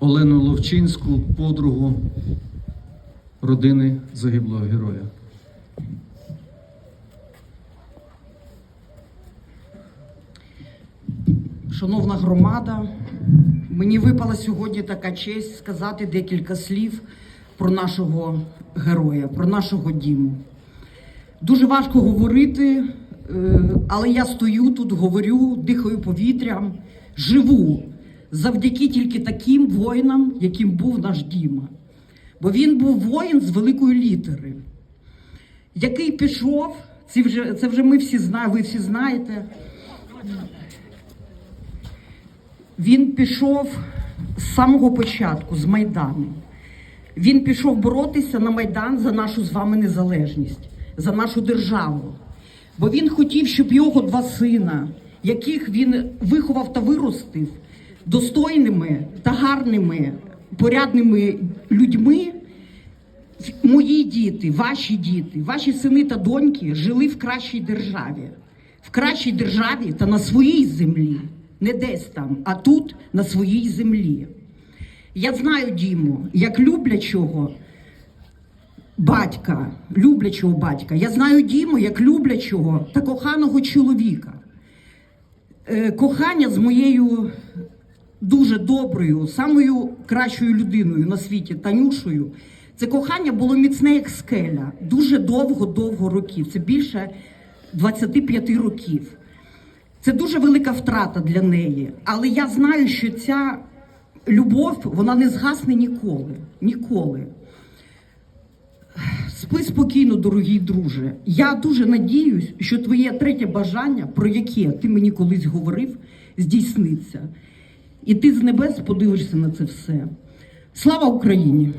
Олену Ловчинську, подругу родини загиблого героя. Шановна громада, мені випала сьогодні така честь сказати декілька слів про нашого героя, про нашого Діму. Дуже важко говорити, е, але я стою тут, говорю, дихаю повітрям, живу завдяки тільки таким воїнам, яким був наш Діма. Бо він був воїн з великої літери, який пішов, це вже, це вже ми всі знаємо, ви всі знаєте. Він пішов з самого початку, з Майдану. Він пішов боротися на Майдан за нашу з вами незалежність, за нашу державу. Бо він хотів, щоб його два сина, яких він виховав та виростив, достойними та гарними, порядними людьми, мої діти, ваші діти, ваші сини та доньки жили в кращій державі, в кращій державі та на своїй землі, не десь там, а тут, на своїй землі. Я знаю Діму, як люблячого батька, люблячого батька. Я знаю Діму як люблячого та коханого чоловіка. Е, Кохання з моєю дуже доброю, самою кращою людиною на світі, Танюшою. Це кохання було міцне, як скеля, дуже довго-довго років. Це більше 25 років. Це дуже велика втрата для неї. Але я знаю, що ця любов вона не згасне ніколи. Ніколи. Спи спокійно, дорогий друже. Я дуже надіюсь, що твоє третє бажання, про яке ти мені колись говорив, здійсниться. І ти з небес подивишся на це все. Слава Україні!